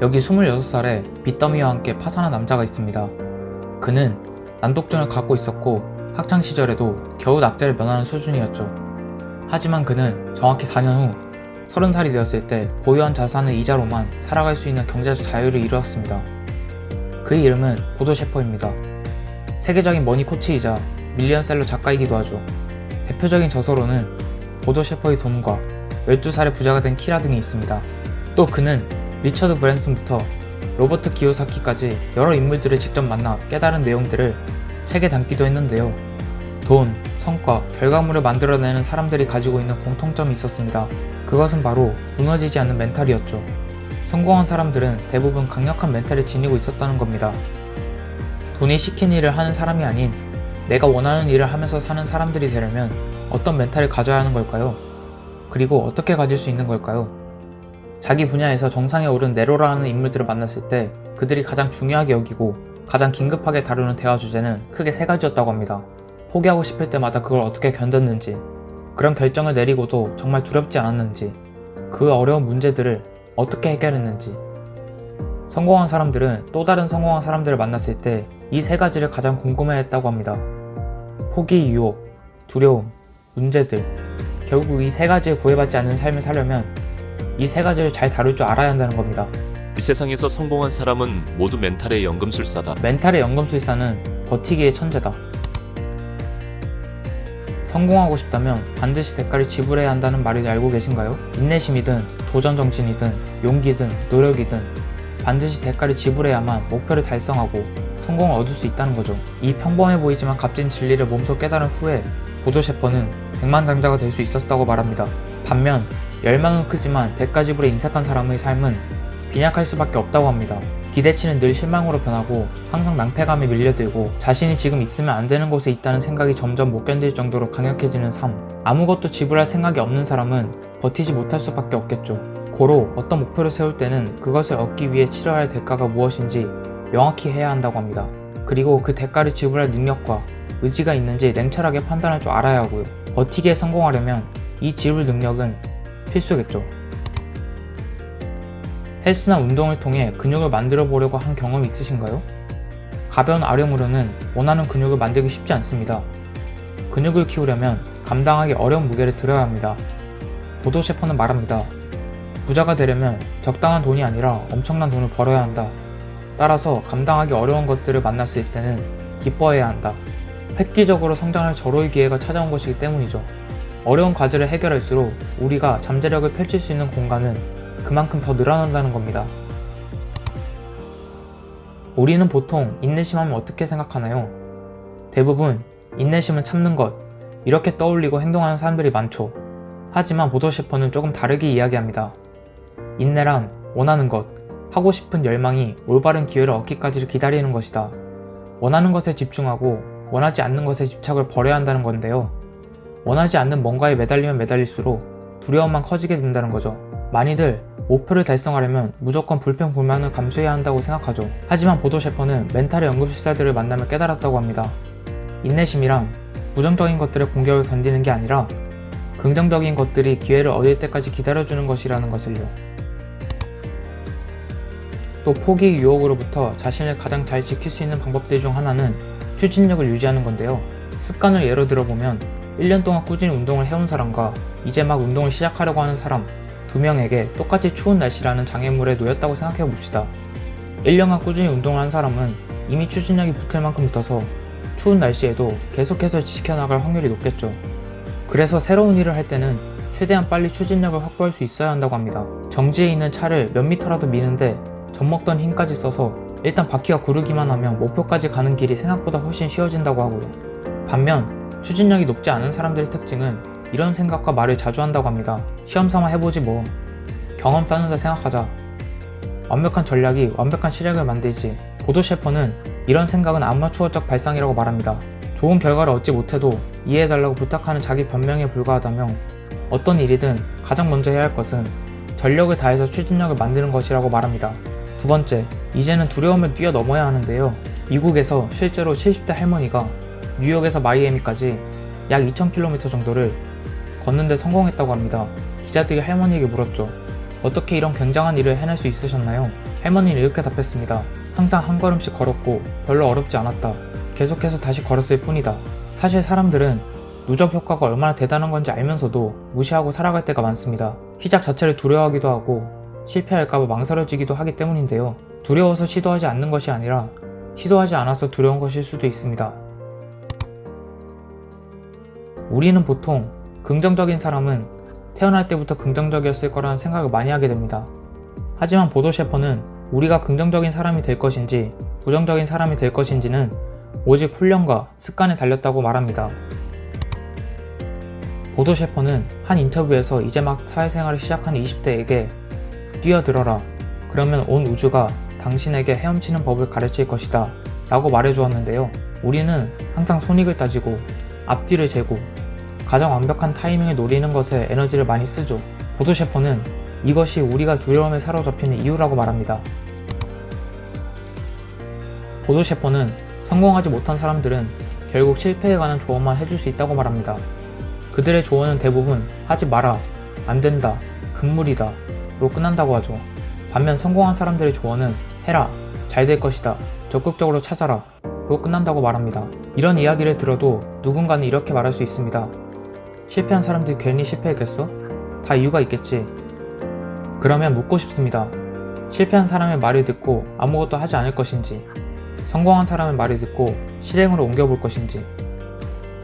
여기 26살에 빚더미와 함께 파산한 남자가 있습니다. 그는 난독증을 갖고 있었고 학창 시절에도 겨우 낙제를 면하는 수준이었죠. 하지만 그는 정확히 4년 후 30살이 되었을 때 보유한 자산의 이자로만 살아갈 수 있는 경제적 자유를 이루었습니다. 그의 이름은 보도 셰퍼입니다. 세계적인 머니 코치이자 밀리언셀러 작가이기도 하죠. 대표적인 저서로는 보도 셰퍼의 돈과 12살의 부자가 된 키라 등이 있습니다. 또 그는 리처드 브랜슨부터 로버트 기요사키까지 여러 인물들을 직접 만나 깨달은 내용들을 책에 담기도 했는데요. 돈, 성과, 결과물을 만들어내는 사람들이 가지고 있는 공통점이 있었습니다. 그것은 바로 무너지지 않는 멘탈이었죠. 성공한 사람들은 대부분 강력한 멘탈을 지니고 있었다는 겁니다. 돈이 시킨 일을 하는 사람이 아닌 내가 원하는 일을 하면서 사는 사람들이 되려면 어떤 멘탈을 가져야 하는 걸까요? 그리고 어떻게 가질 수 있는 걸까요? 자기 분야에서 정상에 오른 네로라는 인물들을 만났을 때 그들이 가장 중요하게 여기고 가장 긴급하게 다루는 대화 주제는 크게 세 가지였다고 합니다. 포기하고 싶을 때마다 그걸 어떻게 견뎠는지, 그런 결정을 내리고도 정말 두렵지 않았는지, 그 어려운 문제들을 어떻게 해결했는지. 성공한 사람들은 또 다른 성공한 사람들을 만났을 때 이 세 가지를 가장 궁금해했다고 합니다. 포기 유혹, 두려움, 문제들. 결국 이 세 가지에 구애받지 않는 삶을 살려면 이 세 가지를 잘 다룰 줄 알아야 한다는 겁니다. 이 세상에서 성공한 사람은 모두 멘탈의 연금술사다. 멘탈의 연금술사는 버티기의 천재다. 성공하고 싶다면 반드시 대가를 지불해야 한다는 말을 알고 계신가요? 인내심이든 도전 정신이든 용기든 노력이든 반드시 대가를 지불해야만 목표를 달성하고 성공을 얻을 수 있다는 거죠. 이 평범해 보이지만 값진 진리를 몸소 깨달은 후에 보도 셰퍼는 백만 장자가 될 수 있었다고 말합니다. 반면 열망은 크지만 대가 지불에 인색한 사람의 삶은 빈약할 수밖에 없다고 합니다. 기대치는 늘 실망으로 변하고 항상 낭패감에 밀려들고 자신이 지금 있으면 안 되는 곳에 있다는 생각이 점점 못 견딜 정도로 강력해지는 삶. 아무것도 지불할 생각이 없는 사람은 버티지 못할 수밖에 없겠죠. 고로 어떤 목표를 세울 때는 그것을 얻기 위해 치러야 할 대가가 무엇인지 명확히 해야 한다고 합니다. 그리고 그 대가를 지불할 능력과 의지가 있는지 냉철하게 판단할 줄 알아야 하고요. 버티기에 성공하려면 이 지불 능력은 필수겠죠. 헬스나 운동을 통해 근육을 만들어 보려고 한 경험 있으신가요? 가벼운 아령으로는 원하는 근육을 만들기 쉽지 않습니다. 근육을 키우려면 감당하기 어려운 무게를 들어야 합니다. 보도 셰퍼는 말합니다. 부자가 되려면 적당한 돈이 아니라 엄청난 돈을 벌어야 한다. 따라서 감당하기 어려운 것들을 만났을 때는 기뻐해야 한다. 획기적으로 성장할 절호의 기회가 찾아온 것이기 때문이죠. 어려운 과제를 해결할수록 우리가 잠재력을 펼칠 수 있는 공간은 그만큼 더 늘어난다는 겁니다. 우리는 보통 인내심 하면 어떻게 생각하나요? 대부분 인내심은 참는 것, 이렇게 떠올리고 행동하는 사람들이 많죠. 하지만 보도셰퍼는 조금 다르게 이야기합니다. 인내란 원하는 것, 하고 싶은 열망이 올바른 기회를 얻기까지를 기다리는 것이다. 원하는 것에 집중하고 원하지 않는 것에 집착을 버려야 한다는 건데요. 원하지 않는 뭔가에 매달리면 매달릴수록 두려움만 커지게 된다는 거죠. 많이들 목표를 달성하려면 무조건 불평 불만을 감수해야 한다고 생각하죠. 하지만 보도 셰퍼는 멘탈의 연금술사들을 만나며 깨달았다고 합니다. 인내심이란 부정적인 것들의 공격을 견디는 게 아니라 긍정적인 것들이 기회를 얻을 때까지 기다려주는 것이라는 것을요. 또 포기 유혹으로부터 자신을 가장 잘 지킬 수 있는 방법들 중 하나는 추진력을 유지하는 건데요. 습관을 예로 들어보면 1년 동안 꾸준히 운동을 해온 사람과 이제 막 운동을 시작하려고 하는 사람 두 명에게 똑같이 추운 날씨라는 장애물에 놓였다고 생각해 봅시다. 1년간 꾸준히 운동을 한 사람은 이미 추진력이 붙을 만큼 붙어서 추운 날씨에도 계속해서 지켜나갈 확률이 높겠죠. 그래서 새로운 일을 할 때는 최대한 빨리 추진력을 확보할 수 있어야 한다고 합니다. 정지에 있는 차를 몇 미터라도 미는데 젖먹던 힘까지 써서 일단 바퀴가 구르기만 하면 목표까지 가는 길이 생각보다 훨씬 쉬워진다고 하고요. 반면 추진력이 높지 않은 사람들의 특징은 이런 생각과 말을 자주 한다고 합니다. 시험 삼아 해보지 뭐. 경험 쌓는다 생각하자. 완벽한 전략이 완벽한 시력을 만들지. 보도 셰퍼는 이런 생각은 아마추어적 발상이라고 말합니다. 좋은 결과를 얻지 못해도 이해해달라고 부탁하는 자기 변명에 불과하다며 어떤 일이든 가장 먼저 해야 할 것은 전력을 다해서 추진력을 만드는 것이라고 말합니다. 두 번째, 이제는 두려움을 뛰어넘어야 하는데요. 미국에서 실제로 70대 할머니가 뉴욕에서 마이애미까지 약 2,000km 정도를 걷는데 성공했다고 합니다. 기자들이 할머니에게 물었죠. 어떻게 이런 굉장한 일을 해낼 수 있으셨나요? 할머니는 이렇게 답했습니다. 항상 한 걸음씩 걸었고 별로 어렵지 않았다. 계속해서 다시 걸었을 뿐이다. 사실 사람들은 누적 효과가 얼마나 대단한 건지 알면서도 무시하고 살아갈 때가 많습니다. 시작 자체를 두려워하기도 하고 실패할까봐 망설여지기도 하기 때문인데요. 두려워서 시도하지 않는 것이 아니라 시도하지 않아서 두려운 것일 수도 있습니다. 우리는 보통 긍정적인 사람은 태어날 때부터 긍정적이었을 거라는 생각을 많이 하게 됩니다. 하지만 보도 셰퍼는 우리가 긍정적인 사람이 될 것인지 부정적인 사람이 될 것인지는 오직 훈련과 습관에 달렸다고 말합니다. 보도 셰퍼는 한 인터뷰에서 이제 막 사회생활을 시작하는 20대에게 뛰어들어라. 그러면 온 우주가 당신에게 헤엄치는 법을 가르칠 것이다. 라고 말해주었는데요. 우리는 항상 손익을 따지고 앞뒤를 재고 가장 완벽한 타이밍을 노리는 것에 에너지를 많이 쓰죠. 보도 셰퍼는 이것이 우리가 두려움에 사로잡히는 이유라고 말합니다. 보도 셰퍼는 성공하지 못한 사람들은 결국 실패에 관한 조언만 해줄 수 있다고 말합니다. 그들의 조언은 대부분 하지 마라, 안 된다, 금물이다, 로 끝난다고 하죠. 반면 성공한 사람들의 조언은 해라, 잘 될 것이다, 적극적으로 찾아라, 로 끝난다고 말합니다. 이런 이야기를 들어도 누군가는 이렇게 말할 수 있습니다. 실패한 사람들이 괜히 실패했겠어? 다 이유가 있겠지. 그러면 묻고 싶습니다. 실패한 사람의 말을 듣고 아무것도 하지 않을 것인지, 성공한 사람의 말을 듣고 실행으로 옮겨볼 것인지,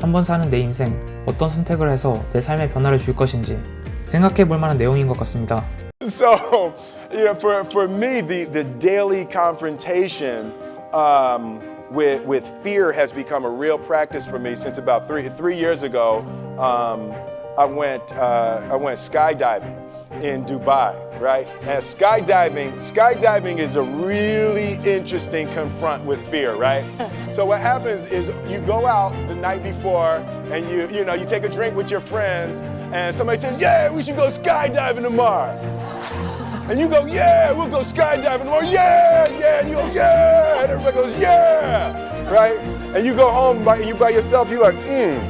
한 번 사는 내 인생 어떤 선택을 해서 내 삶에 변화를 줄 것인지 생각해 볼 만한 내용인 것 같습니다. So, yeah, for, for me, the, the daily confrontation um, with, with fear has become a real practice for me since about three, three years ago. Um, I, went, uh, I went skydiving in Dubai, right? And skydiving, skydiving is a really interesting confront with fear, right? so what happens is you go out the night before and you, you know, you take a drink with your friends and somebody says, yeah, we should go skydiving tomorrow. And you go, yeah, we'll go skydiving tomorrow. Yeah, yeah. And you go, yeah. And everybody goes, yeah. Right? And you go home by you by yourself, you're like, hmm.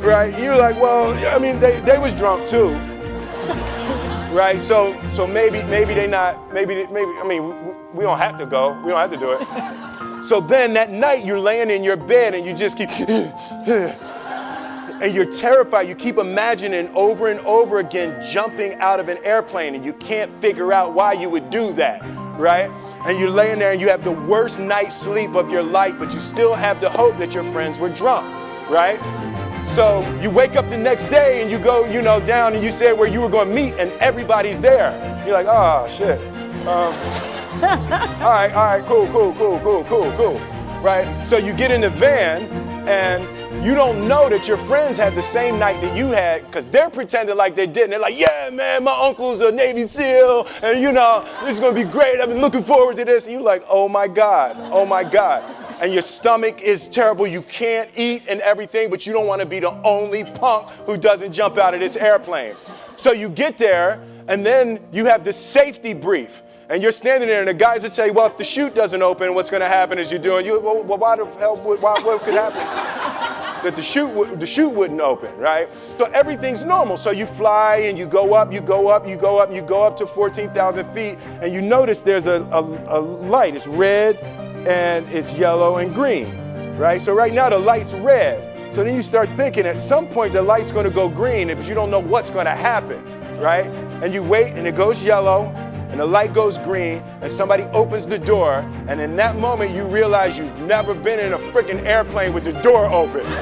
right? You're like, well, I mean, they, they was drunk too. Right? So so maybe maybe they not maybe maybe I mean we, we don't have to go. We don't have to do it. so then that night you're laying in your bed and you just keep and you're terrified. You keep imagining over and over again jumping out of an airplane, and you can't figure out why you would do that, right? And you're laying there and you have the worst night's sleep of your life, but you still have the hope that your friends were drunk, right? So you wake up the next day and you go, you know, down and you said where you were going to meet, and everybody's there. You're like, oh shit. Um, all right, all right, cool, cool, cool, cool, cool, cool. Right? So you get in the van and you don't know that your friends had the same night that you had because they're pretending like they didn't. They're like, yeah, man, my uncle's a Navy SEAL, and you know, this is gonna be great. I've been looking forward to this. And you're like, oh my God, oh my God. And your stomach is terrible. You can't eat and everything, but you don't wanna be the only punk who doesn't jump out of this airplane. So you get there, and then you have this safety brief. And you're standing there, and the guys tell you, well, if the chute doesn't open, what's going to happen is you're doing, you, well, why the hell, why, what could happen? that the chute, would, the chute wouldn't open, right? So everything's normal. So you fly and you go up, you go up, you go up, you go up to 14,000 feet, and you notice there's a, a, a light. It's red, and it's yellow and green, right? So right now the light's red. So then you start thinking at some point the light's going to go green, but you don't know what's going to happen, right? And you wait, and it goes yellow, and the light goes green, and somebody opens the door, and in that moment you realize you've never been in a freaking airplane with the door open.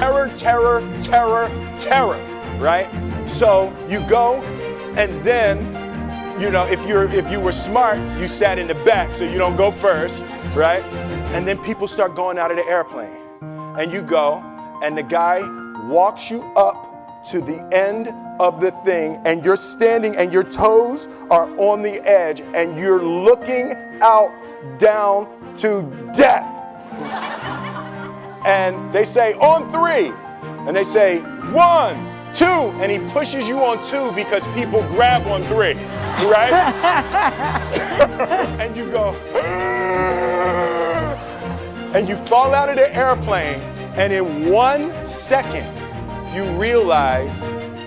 terror, terror, terror, terror, right? So you go, and then, you know, if you're if you were smart, you sat in the back so you don't go first, right? And then people start going out of the airplane, and you go, and the guy walks you up to the end of the thing and you're standing and your toes are on the edge and you're looking out down to death. And they say, on three. And they say, one, two. And he pushes you on two because people grab on three, right? and you go, and you fall out of the airplane, and in one second, you realize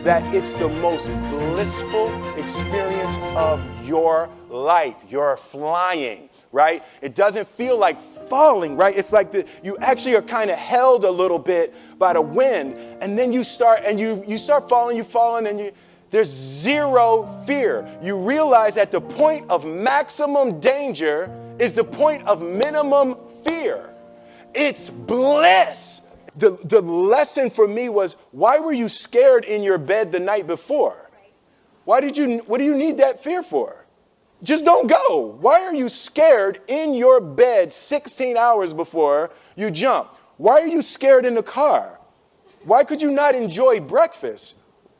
that it's the most blissful experience of your life. You're flying, right? It doesn't feel like falling, right? It's like the, you actually are kind of held a little bit by the wind, and then you start and you you start falling, you falling, and you there's zero fear. You realize that the point of maximum danger is the point of minimum fear. It's bliss. The, the lesson for me was why were you scared in your bed the night before? Why did you, what do you need that fear for? Just don't go. Why are you scared in your bed 16 hours before you jump? Why are you scared in the car? Why could you not enjoy breakfast?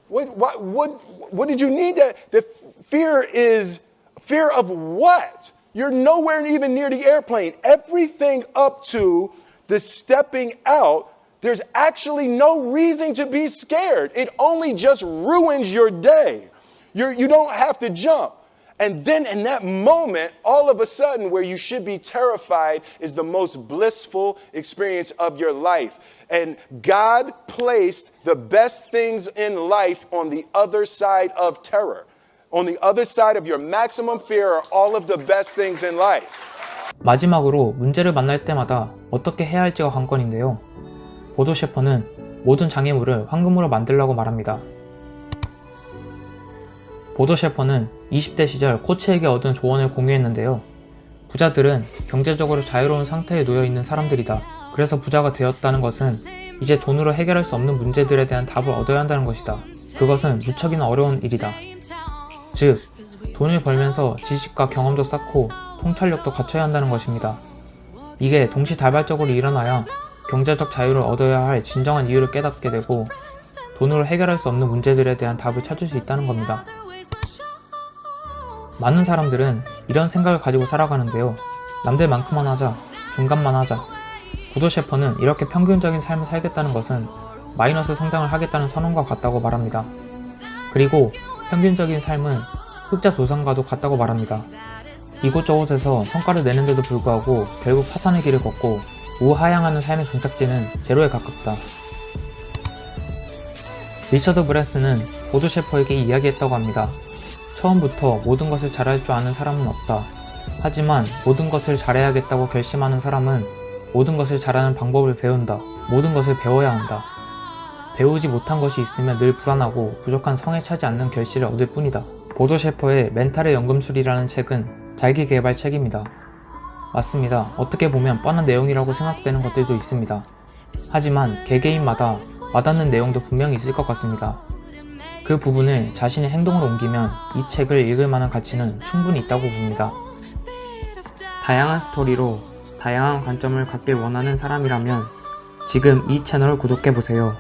What, what, what, what did you need that? The fear is fear of what? You're nowhere even near the airplane. Everything up to the stepping out, there's actually no reason to be scared. It only just ruins your day. You're, you don't have to jump. And then in that moment, all of a sudden, where you should be terrified is the most blissful experience of your life. And God placed the best things in life on the other side of terror. On the other side of your maximum fear are all of the best things in life. 마지막으로 문제를 만날 때마다 어떻게 해야 할지가 관건인데요. 보도 셰퍼는 모든 장애물을 황금으로 만들라고 말합니다. 보도 셰퍼는 20대 시절 코치에게 얻은 조언을 공유했는데요. 부자들은 경제적으로 자유로운 상태에 놓여 있는 사람들이다. 그래서 부자가 되었다는 것은 이제 돈으로 해결할 수 없는 문제들에 대한 답을 얻어야 한다는 것이다. 그것은 무척이나 어려운 일이다. 즉, 돈을 벌면서 지식과 경험도 쌓고 통찰력도 갖춰야 한다는 것입니다. 이게 동시다발적으로 일어나야 경제적 자유를 얻어야 할 진정한 이유를 깨닫게 되고 돈으로 해결할 수 없는 문제들에 대한 답을 찾을 수 있다는 겁니다. 많은 사람들은 이런 생각을 가지고 살아가는데요. 남들만큼만 하자, 중간만 하자. 보도 셰퍼는 이렇게 평균적인 삶을 살겠다는 것은 마이너스 성장을 하겠다는 선언과 같다고 말합니다. 그리고 평균적인 삶은 흑자 도산과도 같다고 말합니다. 이곳저곳에서 성과를 내는데도 불구하고 결국 파산의 길을 걷고 우하향하는 삶의 종착지는 제로에 가깝다. 리처드 브레스는 보드 셰퍼에게 이야기했다고 합니다. 처음부터 모든 것을 잘할 줄 아는 사람은 없다. 하지만 모든 것을 잘해야겠다고 결심하는 사람은 모든 것을 잘하는 방법을 배운다. 모든 것을 배워야 한다. 배우지 못한 것이 있으면 늘 불안하고 부족한 성에 차지 않는 결실을 얻을 뿐이다. 보도 셰퍼의 멘탈의 연금술이라는 책은 자기 개발 책입니다. 맞습니다. 어떻게 보면 뻔한 내용이라고 생각되는 것들도 있습니다. 하지만 개개인마다 와닿는 내용도 분명히 있을 것 같습니다. 그 부분을 자신의 행동으로 옮기면 이 책을 읽을 만한 가치는 충분히 있다고 봅니다. 다양한 스토리로 다양한 관점을 갖길 원하는 사람이라면 지금 이 채널을 구독해보세요.